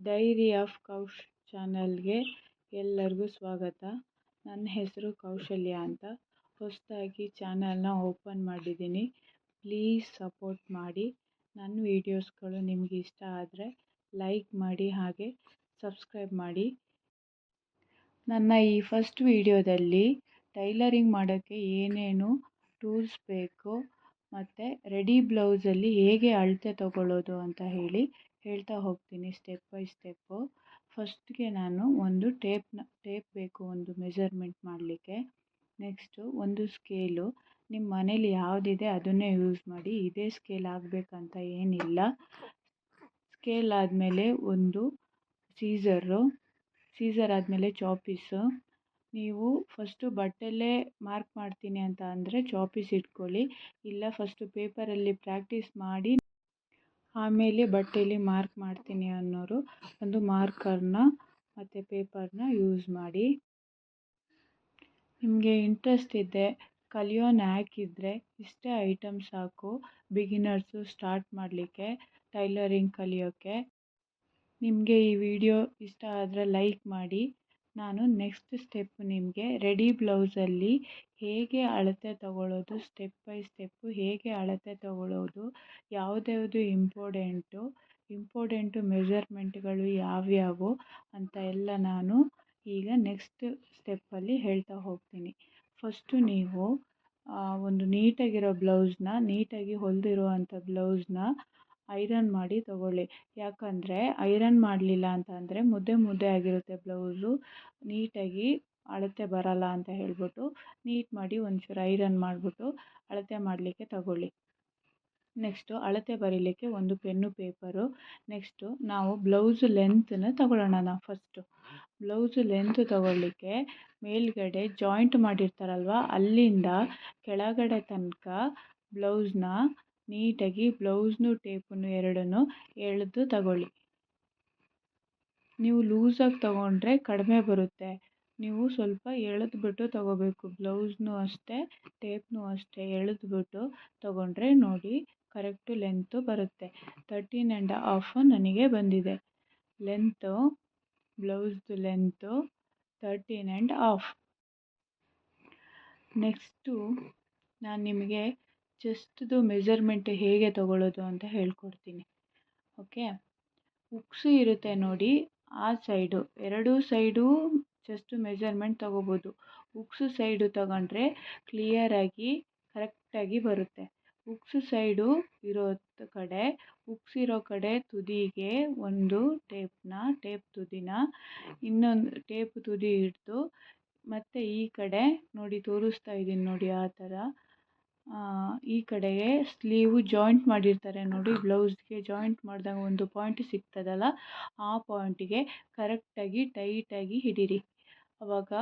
Dairy of ಕೌಶ್ ಚಾನಲ್ಗೆ ಎಲ್ಲರಿಗೂ ಸ್ವಾಗತ. ನನ್ನ ಹೆಸರು ಕೌಶಲ್ಯ ಅಂತ. ಹೊಸದಾಗಿ ಚಾನಲ್ನ ಓಪನ್ ಮಾಡಿದ್ದೀನಿ. ಪ್ಲೀಸ್ ಸಪೋರ್ಟ್ ಮಾಡಿ. ನನ್ನ ವೀಡಿಯೋಸ್ಗಳು ನಿಮಗೆ ಇಷ್ಟ ಆದರೆ ಲೈಕ್ ಮಾಡಿ ಹಾಗೆ ಸಬ್ಸ್ಕ್ರೈಬ್ ಮಾಡಿ. ನನ್ನ ಈ ಫಸ್ಟ್ ವೀಡಿಯೋದಲ್ಲಿ ಟೈಲರಿಂಗ್ ಮಾಡೋಕ್ಕೆ ಏನೇನು ಟೂಲ್ಸ್ ಬೇಕು ಮತ್ತು ರೆಡಿ ಬ್ಲೌಸಲ್ಲಿ ಹೇಗೆ ಅಳತೆ ತಗೊಳ್ಳೋದು ಅಂತ ಹೇಳಿ ಹೇಳ್ತಾ ಹೋಗ್ತೀನಿ ಸ್ಟೆಪ್ ಬೈ ಸ್ಟೆಪ್ಪು ಫಸ್ಟ್ಗೆ ನಾನು ಒಂದು ಟೇಪ್ನ ಟೇಪ್ ಬೇಕು ಒಂದು ಮೆಜರ್ಮೆಂಟ್ ಮಾಡಲಿಕ್ಕೆ. ನೆಕ್ಸ್ಟು ಒಂದು ಸ್ಕೇಲು ನಿಮ್ಮ ಮನೇಲಿ ಯಾವುದಿದೆ ಅದನ್ನೇ ಯೂಸ್ ಮಾಡಿ, ಇದೇ ಸ್ಕೇಲ್ ಆಗಬೇಕಂತ ಏನಿಲ್ಲ. ಸ್ಕೇಲ್ ಆದಮೇಲೆ ಒಂದು ಸೀಸರು ಸೀಸರ್ ಆದಮೇಲೆ ಚಾಪೀಸು ನೀವು ಫಸ್ಟು ಬಟ್ಟೆಲ್ಲೇ ಮಾರ್ಕ್ ಮಾಡ್ತೀನಿ ಅಂತ ಅಂದರೆ ಚಾಪೀಸ್ ಇಟ್ಕೊಳ್ಳಿ. ಇಲ್ಲ ಫಸ್ಟು ಪೇಪರಲ್ಲಿ ಪ್ರಾಕ್ಟೀಸ್ ಮಾಡಿ ಆಮೇಲೆ ಬಟ್ಟೆಯಲ್ಲಿ ಮಾರ್ಕ್ ಮಾಡ್ತೀನಿ ಅನ್ನೋರು ಒಂದು ಮಾರ್ಕರ್ನ ಮತ್ತು ಪೇಪರ್ನ ಯೂಸ್ ಮಾಡಿ. ನಿಮಗೆ ಇಂಟ್ರೆಸ್ಟ್ ಇದೆ, ಕಲಿಯೋ ನ್ಯಾಕ್ ಇದ್ದರೆ ಇಷ್ಟೇ ಐಟಮ್ ಸಾಕು ಬಿಗಿನರ್ಸು ಸ್ಟಾರ್ಟ್ ಮಾಡಲಿಕ್ಕೆ ಟೈಲರಿಂಗ್ ಕಲಿಯೋಕ್ಕೆ ನಿಮಗೆ ಈ ವಿಡಿಯೋ ಇಷ್ಟ ಆದರೆ ಲೈಕ್ ಮಾಡಿ. ನಾನು ನೆಕ್ಸ್ಟ್ ಸ್ಟೆಪ್ ನಿಮಗೆ ರೆಡಿ ಬ್ಲೌಸಲ್ಲಿ ಹೇಗೆ ಅಳತೆ ತಗೊಳ್ಳೋದು ಸ್ಟೆಪ್ ಬೈ ಸ್ಟೆಪ್ಪು ಹೇಗೆ ಅಳತೆ ತಗೊಳ್ಳೋದು ಯಾವುದ್ಯಾವುದು ಇಂಪಾರ್ಟೆಂಟು ಇಂಪಾರ್ಟೆಂಟು ಮೆಜರ್ಮೆಂಟ್ಗಳು ಯಾವ್ಯಾವು ಅಂತ ಎಲ್ಲ ನಾನು ಈಗ ನೆಕ್ಸ್ಟ್ ಸ್ಟೆಪ್ಪಲ್ಲಿ ಹೇಳ್ತಾ ಹೋಗ್ತೀನಿ. ಫಸ್ಟು ನೀವು ಒಂದು ನೀಟಾಗಿರೋ ಬ್ಲೌಸ್ನ ನೀಟಾಗಿ ಹೊಲಿದಿರುವಂಥ ಬ್ಲೌಸ್ನ ಐರನ್ ಮಾಡಿ ತಗೊಳ್ಳಿ. ಯಾಕಂದರೆ ಐರನ್ ಮಾಡಲಿಲ್ಲ ಅಂತ ಅಂದರೆ ಮುದ್ದೆ ಮುದ್ದೆ ಆಗಿರುತ್ತೆ ಬ್ಲೌಸು ನೀಟಾಗಿ ಅಳತೆ ಬರಲ್ಲ ಅಂತ ಹೇಳ್ಬಿಟ್ಟು ನೀಟ್ ಮಾಡಿ ಒಂಚೂರು ಐರನ್ ಮಾಡಿಬಿಟ್ಟು ಅಳತೆ ಮಾಡಲಿಕ್ಕೆ ತಗೊಳ್ಳಿ. ನೆಕ್ಸ್ಟು ಅಳತೆ ಬರೀಲಿಕ್ಕೆ ಒಂದು ಪೆನ್ನು ಪೇಪರು ನೆಕ್ಸ್ಟು ನಾವು ಬ್ಲೌಸ್ ಲೆಂತನ್ನು ತಗೊಳ್ಳೋಣ ನಾವು ಫಸ್ಟು ಬ್ಲೌಸ್ ಲೆಂತ್ ತಗೊಳ್ಳಿಕ್ಕೆ ಮೇಲ್ಗಡೆ ಜಾಯಿಂಟ್ ಮಾಡಿರ್ತಾರಲ್ವ, ಅಲ್ಲಿಂದ ಕೆಳಗಡೆ ತನಕ ಬ್ಲೌಸ್ನ ನೀಟಾಗಿ ಬ್ಲೌಸ್ನು ಟೇಪನ್ನು ಎರಡನ್ನು ಎಳೆದು ತಗೊಳ್ಳಿ. ನೀವು ಲೂಸಾಗಿ ತಗೊಂಡ್ರೆ ಕಡಿಮೆ ಬರುತ್ತೆ. ನೀವು ಸ್ವಲ್ಪ ಎಳೆದ್ಬಿಟ್ಟು ತಗೋಬೇಕು. ಬ್ಲೌಸ್ನು ಅಷ್ಟೇ, ಟೇಪ್ನು ಅಷ್ಟೇ ಎಳೆದ್ಬಿಟ್ಟು ತಗೊಂಡ್ರೆ ನೋಡಿ ಕರೆಕ್ಟು ಲೆಂತು ಬರುತ್ತೆ. ತರ್ಟೀನ್ ಆ್ಯಂಡ್ ಹಾಫು ನನಗೆ ಬಂದಿದೆ. Length, ಬ್ಲೌಸ್ದು length thirteen and half. Next ನಾನು ನಿಮಗೆ ಚೆಸ್ಟ್ದು ಮೆಜರ್ಮೆಂಟ್ ಹೇಗೆ ತಗೊಳ್ಳೋದು ಅಂತ ಹೇಳ್ಕೊಡ್ತೀನಿ. ಓಕೆ ಉಕ್ಸು ಇರುತ್ತೆ ನೋಡಿ, ಆ ಸೈಡು ಎರಡೂ ಸೈಡು ಚೆಸ್ಟ್ ಮೆಜರ್ಮೆಂಟ್ ತಗೋಬೋದು. ಉಕ್ಸು ಸೈಡು ತಗೊಂಡ್ರೆ ಕ್ಲಿಯರಾಗಿ ಕರೆಕ್ಟಾಗಿ ಬರುತ್ತೆ. ಉಕ್ಸು ಸೈಡು ಇರೋ ಕಡೆ ಉಕ್ಸಿರೋ ಕಡೆ ತುದಿಗೆ ಒಂದು ಟೇಪ್ನ ಟೇಪ್ ತುದಿನ, ಇನ್ನೊಂದು ಟೇಪ್ ತುದಿ ಹಿಡಿದು ಮತ್ತು ಈ ಕಡೆ ನೋಡಿ ತೋರಿಸ್ತಾ ಇದ್ದೀನಿ ನೋಡಿ ಆ ಥರ. ಈ ಕಡೆಗೆ ಸ್ಲೀವು ಜಾಯಿಂಟ್ ಮಾಡಿರ್ತಾರೆ ನೋಡಿ, ಬ್ಲೌಸ್ಗೆ ಜಾಯಿಂಟ್ ಮಾಡಿದಾಗ ಒಂದು ಪಾಯಿಂಟ್ ಸಿಗ್ತದಲ್ಲ, ಆ ಪಾಯಿಂಟಿಗೆ ಕರೆಕ್ಟಾಗಿ ಟೈಟಾಗಿ ಹಿಡೀರಿ. ಅವಾಗ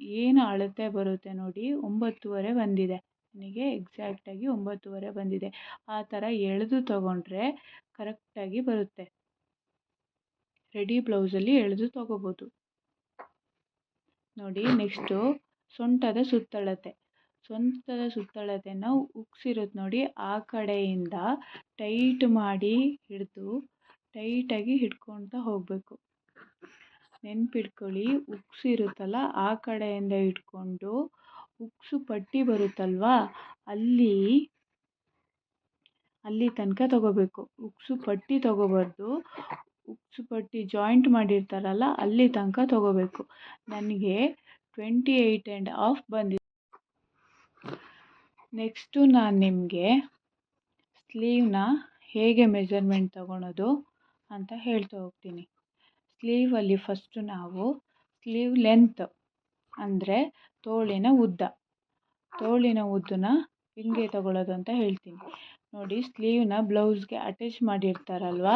ಏನು ಅಳತೆ ಬರುತ್ತೆ ನೋಡಿ, ಒಂಬತ್ತುವರೆ ಬಂದಿದೆ. ನನಗೆ ಎಕ್ಸಾಕ್ಟಾಗಿ ಒಂಬತ್ತುವರೆ ಬಂದಿದೆ. ಆ ಥರ ಎಳೆದು ತಗೊಂಡ್ರೆ ಕರೆಕ್ಟಾಗಿ ಬರುತ್ತೆ. ರೆಡಿ ಬ್ಲೌಸಲ್ಲಿ ಎಳೆದು ತಗೋಬೋದು. ನೋಡಿ, ನೆಕ್ಸ್ಟು ಸೊಂಟದ ಸುತ್ತಳತೆ. ಸೊಂಟದ ಸುತ್ತಳತೆನ ಉಕ್ಸಿರುತ್ತೆ ನೋಡಿ ಆ ಕಡೆಯಿಂದ ಟೈಟ್ ಮಾಡಿ ಹಿಡಿದು ಟೈಟಾಗಿ ಹಿಡ್ಕೊಳ್ತಾ ಹೋಗಬೇಕು. ನೆನ್ಪಿಟ್ಕೊಳ್ಳಿ ಉಕ್ಸಿರುತ್ತಲ್ಲ ಆ ಕಡೆಯಿಂದ ಇಟ್ಕೊಂಡು ಉಕ್ಸು ಪಟ್ಟಿ ಬರುತ್ತಲ್ವಾ? ಅಲ್ಲಿ ಅಲ್ಲಿ ತನಕ ತಗೋಬೇಕು. ಉಕ್ಸು ಪಟ್ಟಿ ತಗೋಬಾರ್ದು. ಉಕ್ಸು ಪಟ್ಟಿ ಜಾಯಿಂಟ್ ಮಾಡಿರ್ತಾರಲ್ಲ ಅಲ್ಲಿ ತನಕ ತಗೋಬೇಕು. ನನಗೆ ಟ್ವೆಂಟಿ ಏಯ್ಟ್ ಆ್ಯಂಡ್ ಆಫ್ ಬಂದಿದೆ. ನೆಕ್ಸ್ಟು ನಾನು ನಿಮಗೆ ಸ್ಲೀವ್ನ ಹೇಗೆ ಮೆಜರ್ಮೆಂಟ್ ತಗೊಳೋದು ಅಂತ ಹೇಳ್ತಾ ಹೋಗ್ತೀನಿ. ಸ್ಲೀವಲ್ಲಿ ಫಸ್ಟು ನಾವು ಸ್ಲೀವ್ ಲೆಂತ್ ಅಂದರೆ ತೋಳಿನ ಉದ್ದ. ತೋಳಿನ ಉದ್ದನ ಹಿಂಗೆ ತಗೊಳ್ಳೋದು ಅಂತ ಹೇಳ್ತೀನಿ. ನೋಡಿ ಸ್ಲೀವ್ನ ಬ್ಲೌಸ್ಗೆ ಅಟ್ಯಾಚ್ ಮಾಡಿರ್ತಾರಲ್ವ,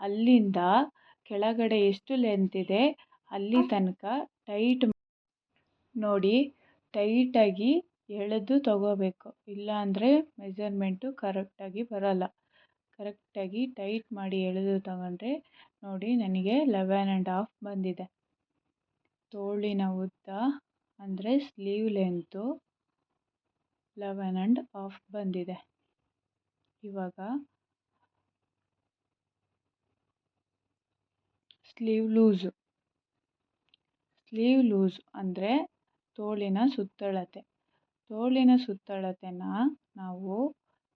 ಅಲ್ಲಿಂದ ಕೆಳಗಡೆ ಎಷ್ಟು ಲೆಂತ್ ಇದೆ ಅಲ್ಲಿ ತನಕ ಟೈಟ್ ನೋಡಿ ಟೈಟಾಗಿ ಎಳೆದು ತಗೋಬೇಕು. ಇಲ್ಲಾಂದರೆ ಮೆಜರ್ಮೆಂಟು ಕರೆಕ್ಟಾಗಿ ಬರಲ್ಲ. ಕರೆಕ್ಟಾಗಿ ಟೈಟ್ ಮಾಡಿ ಎಳೆದು ತಗೊಂಡ್ರೆ ನೋಡಿ ನನಗೆ ಲೆವೆನ್ ಆ್ಯಂಡ್ ಹಾಫ್ ಬಂದಿದೆ. ತೋಳಿನ ಉದ್ದ ಅಂದರೆ sleeve length eleven and half ಬಂದಿದೆ. ಇವಾಗ ಸ್ಲೀವ್ ಲೂಸು ಸ್ಲೀವ್ ಲೂಸ್ ಅಂದರೆ ತೋಳಿನ ಸುತ್ತಳತೆ. ತೋಳಿನ ಸುತ್ತಳತೆನ ನಾವು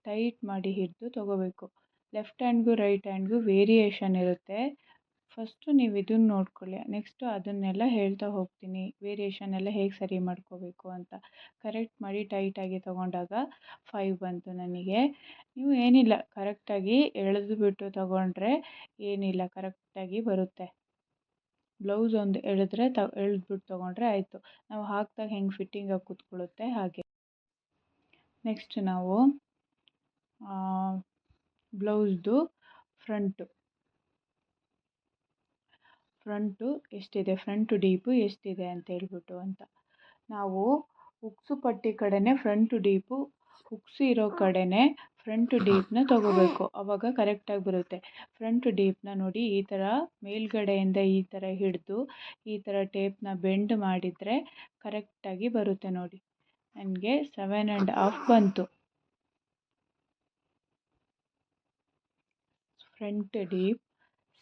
ಟೈಟ್ ಮಾಡಿ ಹಿಡಿದು ತಗೋಬೇಕು. ಲೆಫ್ಟ್ ಹ್ಯಾಂಡ್ಗೂ ರೈಟ್ ಹ್ಯಾಂಡ್ಗೂ ವೇರಿಯೇಷನ್ ಇರುತ್ತೆ. ಫಸ್ಟು ನೀವು ಇದನ್ನ ನೋಡ್ಕೊಳ್ಳಿ. ನೆಕ್ಸ್ಟು ಅದನ್ನೆಲ್ಲ ಹೇಳ್ತಾ ಹೋಗ್ತೀನಿ. ವೇರಿಯೇಷನ್ ಎಲ್ಲ ಹೇಗೆ ಸರಿ ಮಾಡ್ಕೋಬೇಕು ಅಂತ. ಕರೆಕ್ಟ್ ಮಾಡಿ ಟೈಟಾಗಿ ತಗೊಂಡಾಗ ಫೈವ್ ಬಂತು ನನಗೆ. ನೀವು ಏನಿಲ್ಲ ಕರೆಕ್ಟಾಗಿ ಎಳೆದುಬಿಟ್ಟು ತೊಗೊಂಡ್ರೆ ಏನಿಲ್ಲ ಕರೆಕ್ಟಾಗಿ ಬರುತ್ತೆ. ಬ್ಲೌಸ್ ಒಂದು ಎಳೆದ್ರೆ ತ ಎಳೆದ್ಬಿಟ್ಟು ತೊಗೊಂಡ್ರೆ ಆಯಿತು. ನಾವು ಹಾಕಿದಾಗ ಹೆಂಗೆ ಫಿಟ್ಟಿಂಗಾಗಿ ಕೂತ್ಕೊಳ್ಳುತ್ತೆ ಹಾಗೆ. ನೆಕ್ಸ್ಟ್ ನಾವು ಬ್ಲೌಸ್ದು ಫ್ರಂಟು ಫ್ರಂಟು ಎಷ್ಟಿದೆ? ಫ್ರಂಟು ಡೀಪು ಎಷ್ಟಿದೆ ಅಂತ ಹೇಳ್ಬಿಟ್ಟು ಅಂತ. ನಾವು ಉಕ್ಸು ಪಟ್ಟಿ ಕಡೆನೇ ಫ್ರಂಟು ಡೀಪು ಉಕ್ಸು ಇರೋ ಕಡೆನೇ ಫ್ರಂಟ್ ಡೀಪ್ನ ತೊಗೋಬೇಕು. ಆವಾಗ ಕರೆಕ್ಟಾಗಿ ಬರುತ್ತೆ. ಫ್ರಂಟ್ ಡೀಪ್ನ ನೋಡಿ ಈ ಥರ ಮೇಲ್ಗಡೆಯಿಂದ ಈ ಥರ ಹಿಡಿದು ಈ ಥರ ಟೇಪ್ನ ಬೆಂಡ್ ಮಾಡಿದರೆ ಕರೆಕ್ಟಾಗಿ ಬರುತ್ತೆ ನೋಡಿ. ನನಗೆ ಸೆವೆನ್ ಆ್ಯಂಡ್ ಹಾಫ್ ಬಂತು. Front deep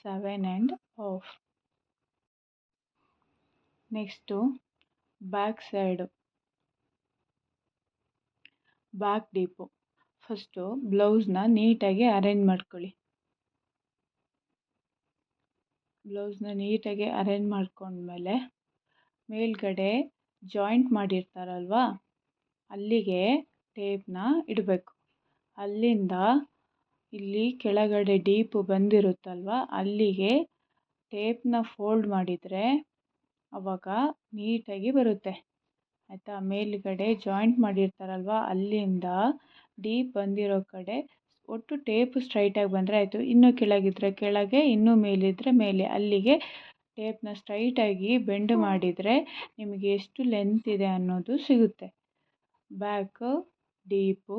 seven and half next back side back deep. First ಬ್ಲೌಸ್ನ ನೀಟಾಗಿ ಅರೇಂಜ್ ಮಾಡ್ಕೊಳ್ಳಿ. ಬ್ಲೌಸ್ನ ನೀಟಾಗಿ ಅರೇಂಜ್ ಮಾಡ್ಕೊಂಡ್ಮೇಲೆ ಮೇಲ್ಗಡೆ ಜಾಯಿಂಟ್ ಮಾಡಿರ್ತಾರಲ್ವ, ಅಲ್ಲಿಗೆ ಟೇಪ್ನ ಇಡಬೇಕು. ಅಲ್ಲಿಂದ ಇಲ್ಲಿ ಕೆಳಗಡೆ ಡೀಪು ಬಂದಿರುತ್ತಲ್ವ, ಅಲ್ಲಿಗೆ ಟೇಪ್ನ ಫೋಲ್ಡ್ ಮಾಡಿದರೆ ಅವಾಗ ನೀಟಾಗಿ ಬರುತ್ತೆ. ಆಯಿತಾ? ಮೇಲುಗಡೆ ಜಾಯಿಂಟ್ ಮಾಡಿರ್ತಾರಲ್ವ? ಅಲ್ಲಿಂದ ಡೀಪ್ ಬಂದಿರೋ ಕಡೆ ಒಟ್ಟು ಟೇಪ್ ಸ್ಟ್ರೈಟಾಗಿ ಬಂದರೆ ಆಯಿತು. ಇನ್ನೂ ಕೆಳಗಿದ್ರೆ ಕೆಳಗೆ ಇನ್ನೂ ಮೇಲಿದ್ದರೆ ಮೇಲೆ. ಅಲ್ಲಿಗೆ ಟೇಪ್ನ ಸ್ಟ್ರೈಟಾಗಿ ಬೆಂಡ್ ಮಾಡಿದರೆ ನಿಮಗೆ ಎಷ್ಟು ಲೆಂತ್ ಇದೆ ಅನ್ನೋದು ಸಿಗುತ್ತೆ. Back deep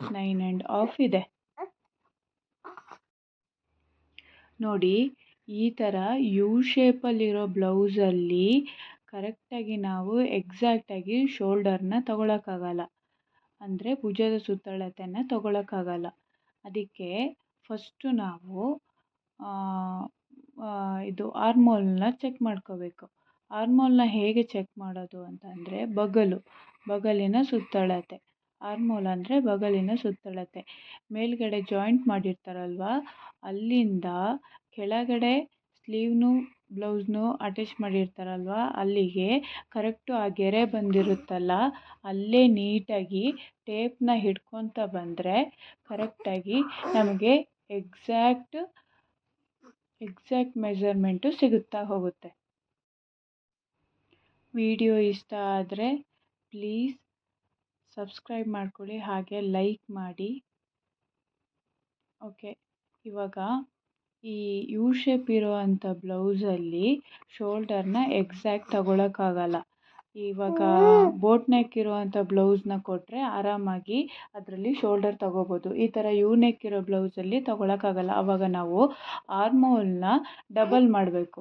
nine and half ಇದೆ. ನೋಡಿ ಈ ಥರ ಯು ಶೇಪಲ್ಲಿರೋ ಬ್ಲೌಸಲ್ಲಿ ಕರೆಕ್ಟಾಗಿ ನಾವು ಎಕ್ಸಾಕ್ಟಾಗಿ ಶೋಲ್ಡರ್ನ ತಗೊಳಕ್ಕಾಗಲ್ಲ. ಅಂದರೆ ಭುಜದ ಸುತ್ತಳತೆನ ತಗೊಳಕ್ಕಾಗಲ್ಲ. ಅದಕ್ಕೆ ಫಸ್ಟು ನಾವು ಇದು ಆರ್ಮೋಲ್ನ ಚೆಕ್ ಮಾಡ್ಕೋಬೇಕು. ಆರ್ಮೋಲ್ನ ಹೇಗೆ ಚೆಕ್ ಮಾಡೋದು ಅಂತಂದರೆ ಬಗಲು, ಬಗಲಿನ ಸುತ್ತಳತೆ. ಆರ್ಮೋಲ್ ಅಂದರೆ ಬಗಲಿನ ಸುತ್ತಳತೆ. ಮೇಲ್ಗಡೆ ಜಾಯಿಂಟ್ ಮಾಡಿರ್ತಾರಲ್ವಾ, ಅಲ್ಲಿಂದ ಕೆಳಗಡೆ ಸ್ಲೀವ್ನು ಬ್ಲೌಸ್ನು ಅಟ್ಯಾಚ್ ಮಾಡಿರ್ತಾರಲ್ವ? ಅಲ್ಲಿಗೆ ಕರೆಕ್ಟು ಆ ಗೆರೆ ಬಂದಿರುತ್ತಲ್ಲ, ಅಲ್ಲೇ ನೀಟಾಗಿ ಟೇಪ್ನ ಹಿಡ್ಕೊತ ಬಂದರೆ ಕರೆಕ್ಟಾಗಿ ನಮಗೆ ಎಕ್ಸಾಕ್ಟ್ ಎಕ್ಸಾಕ್ಟ್ ಮೆಜರ್ಮೆಂಟು ಸಿಗುತ್ತಾ ಹೋಗುತ್ತೆ. ವಿಡಿಯೋ ಇಷ್ಟ ಆದರೆ ಪ್ಲೀಸ್ ಸಬ್ಸ್ಕ್ರೈಬ್ ಮಾಡ್ಕೊಳ್ಳಿ, ಹಾಗೆ ಲೈಕ್ ಮಾಡಿ. ಓಕೆ ಇವಾಗ ಈ ಯು ಶೇಪ್ ಇರೋವಂಥ ಬ್ಲೌಸಲ್ಲಿ ಶೋಲ್ಡರ್ನ ಎಕ್ಸಾಕ್ಟ್ ತಗೊಳಕ್ಕಾಗಲ್ಲ. ಇವಾಗ ಬೋಟ್ ನೆಕ್ ಇರುವಂಥ ಬ್ಲೌಸ್ನ ಕೊಟ್ಟರೆ ಆರಾಮಾಗಿ ಅದರಲ್ಲಿ ಶೋಲ್ಡರ್ ತಗೋಬೋದು. ಈ ಥರ ಯು ನೆಕ್ ಇರೋ ಬ್ಲೌಸಲ್ಲಿ ತಗೊಳಕ್ಕಾಗಲ್ಲ. ಆವಾಗ ನಾವು ಆರ್ಮೋಲ್ನ ಡಬಲ್ ಮಾಡಬೇಕು.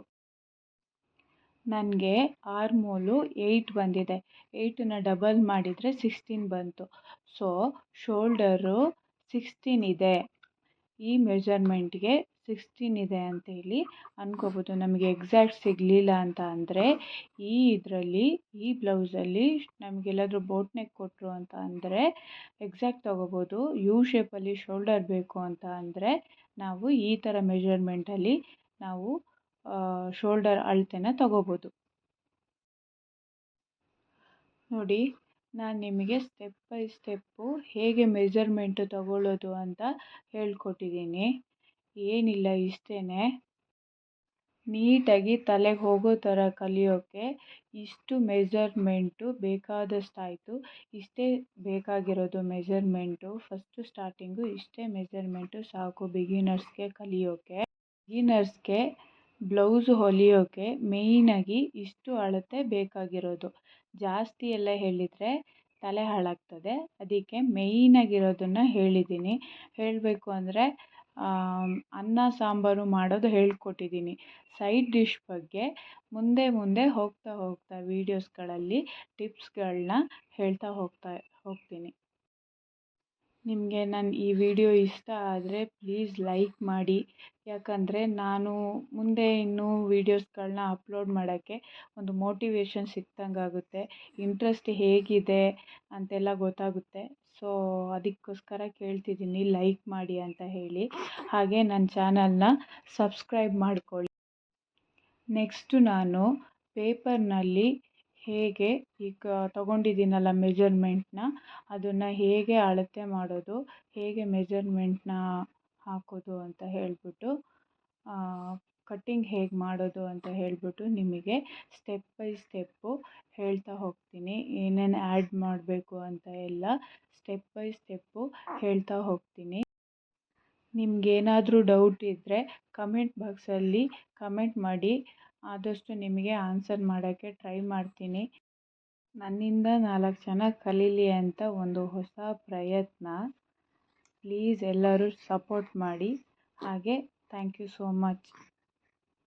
ನನಗೆ ಆರ್ಮೋಲು ಏಯ್ಟ್ ಬಂದಿದೆ. ಏಯ್ಟನ್ನ ಡಬಲ್ ಮಾಡಿದರೆ ಸಿಕ್ಸ್ಟೀನ್ ಬಂತು. ಸೊ ಶೋಲ್ಡರು ಸಿಕ್ಸ್ಟೀನ್ ಇದೆ. ಈ ಮೆಜರ್ಮೆಂಟ್ಗೆ ಸಿಕ್ಸ್ಟೀನ್ ಇದೆ ಅಂತೇಳಿ ಅಂದ್ಕೋಬೋದು ನಮಗೆ ಎಕ್ಸಾಕ್ಟ್ ಸಿಗಲಿಲ್ಲ ಅಂತ ಅಂದರೆ ಈ ಇದರಲ್ಲಿ, ಈ ಬ್ಲೌಸಲ್ಲಿ ನಮಗೆಲ್ಲಾದರೂ ಬೋಟ್ ನೆಕ್ ಕೊಟ್ಟರು ಅಂತ ಅಂದರೆ ಎಕ್ಸಾಕ್ಟ್ ತೊಗೋಬೋದು. ಯು ಶೇಪಲ್ಲಿ ಶೋಲ್ಡರ್ ಬೇಕು ಅಂತ ಅಂದರೆ ನಾವು ಈ ಥರ ಮೆಜರ್ಮೆಂಟಲ್ಲಿ ನಾವು ಶೋಲ್ಡರ್ ಅಳತೆನ ತಗೋಬೋದು. ನೋಡಿ, ನಾನು ನಿಮಗೆ ಸ್ಟೆಪ್ ಬೈ ಸ್ಟೆಪ್ಪು ಹೇಗೆ ಮೆಜರ್ಮೆಂಟು ತಗೊಳ್ಳೋದು ಅಂತ ಹೇಳ್ಕೊಟ್ಟಿದ್ದೀನಿ. ಏನಿಲ್ಲ ಇಷ್ಟೇ ನೀಟಾಗಿ ತಲೆಗೆ ಹೋಗೋ ಥರ ಕಲಿಯೋಕ್ಕೆ ಇಷ್ಟು ಮೆಜರ್ಮೆಂಟು ಬೇಕಾದಷ್ಟಾಯಿತು. ಇಷ್ಟೇ ಬೇಕಾಗಿರೋದು ಮೆಜರ್ಮೆಂಟು. ಫಸ್ಟು ಸ್ಟಾರ್ಟಿಂಗು ಇಷ್ಟೇ ಮೆಜರ್ಮೆಂಟು ಸಾಕು ಬಿಗಿನರ್ಸ್ಗೆ ಕಲಿಯೋಕ್ಕೆ ಬಿಗಿನರ್ಸ್ಗೆ ಬ್ಲೌಸ್ ಹೊಲಿಯೋಕ್ಕೆ ಮೇಯ್ನಾಗಿ ಇಷ್ಟು ಅಳತೆ ಬೇಕಾಗಿರೋದು. ಜಾಸ್ತಿ ಎಲ್ಲ ಹೇಳಿದರೆ ತಲೆ ಹಾಳಾಗ್ತದೆ. ಅದಕ್ಕೆ ಮೇಯ್ನಾಗಿರೋದನ್ನು ಹೇಳಿದ್ದೀನಿ. ಹೇಳಬೇಕು ಅಂದರೆ ಅನ್ನ, ಸಾಂಬಾರು ಮಾಡೋದು ಹೇಳ್ಕೊಟ್ಟಿದ್ದೀನಿ. ಸೈಡ್ ಡಿಶ್ ಬಗ್ಗೆ ಮುಂದೆ ಮುಂದೆ ಹೋಗ್ತಾ ಹೋಗ್ತಾ ವೀಡಿಯೋಸ್ಗಳಲ್ಲಿ ಟಿಪ್ಸ್ಗಳನ್ನ ಹೇಳ್ತಾ ಹೋಗ್ತಾ ಹೋಗ್ತೀನಿ. ನಿಮಗೆ ನನ್ನ ಈ ವಿಡಿಯೋ ಇಷ್ಟ ಆದರೆ ಪ್ಲೀಸ್ ಲೈಕ್ ಮಾಡಿ. ಯಾಕಂದರೆ ನಾನು ಮುಂದೆ ಇನ್ನೂ ವೀಡಿಯೋಸ್ಗಳನ್ನ ಅಪ್ಲೋಡ್ ಮಾಡೋಕ್ಕೆ ಒಂದು ಮೋಟಿವೇಶನ್ ಸಿಕ್ದಂಗಾಗುತ್ತೆ ಇಂಟ್ರೆಸ್ಟ್ ಹೇಗಿದೆ ಅಂತೆಲ್ಲ ಗೊತ್ತಾಗುತ್ತೆ. ಸೊ, ಅದಕ್ಕೋಸ್ಕರ ಕೇಳ್ತಿದ್ದೀನಿ ಲೈಕ್ ಮಾಡಿ ಅಂತ ಹೇಳಿ. ಹಾಗೆ ನನ್ನ ಚಾನಲ್ನ ಸಬ್ಸ್ಕ್ರೈಬ್ ಮಾಡಿಕೊಳ್ಳಿ. ನೆಕ್ಸ್ಟು ನಾನು ಪೇಪರ್ನಲ್ಲಿ ಹೇಗೆ ಈಗ ತೊಗೊಂಡಿದ್ದೀನಲ್ಲ ಮೆಜರ್ಮೆಂಟ್ನ ಅದನ್ನು ಹೇಗೆ ಅಳತೆ ಮಾಡೋದು, ಹೇಗೆ ಮೆಜರ್ಮೆಂಟ್ನ ಹಾಕೋದು ಅಂತ ಹೇಳಿಬಿಟ್ಟು ಕಟ್ಟಿಂಗ್ ಹೇಗೆ ಮಾಡೋದು ಅಂತ ಹೇಳಿಬಿಟ್ಟು ನಿಮಗೆ ಸ್ಟೆಪ್ ಬೈ ಸ್ಟೆಪ್ಪು ಹೇಳ್ತಾ ಹೋಗ್ತೀನಿ. ಏನೇನು ಆ್ಯಡ್ ಮಾಡಬೇಕು ಅಂತ ಎಲ್ಲ ಸ್ಟೆಪ್ ಬೈ ಸ್ಟೆಪ್ಪು ಹೇಳ್ತಾ ಹೋಗ್ತೀನಿ. ನಿಮಗೇನಾದರೂ ಡೌಟ್ ಇದ್ದರೆ ಕಮೆಂಟ್ ಬಾಕ್ಸಲ್ಲಿ ಕಮೆಂಟ್ ಮಾಡಿ, ಆದಷ್ಟು ನಿಮಗೆ ಆನ್ಸರ್ ಮಾಡೋಕ್ಕೆ ಟ್ರೈ ಮಾಡ್ತೀನಿ. ನನ್ನಿಂದ ನಾಲ್ಕು ಜನ ಕಲೀಲಿ ಅಂತ ಒಂದು ಹೊಸ ಪ್ರಯತ್ನ. ಪ್ಲೀಸ್ ಎಲ್ಲರೂ ಸಪೋರ್ಟ್ ಮಾಡಿ. ಹಾಗೆ ಥ್ಯಾಂಕ್ ಯು ಸೋ ಮಚ್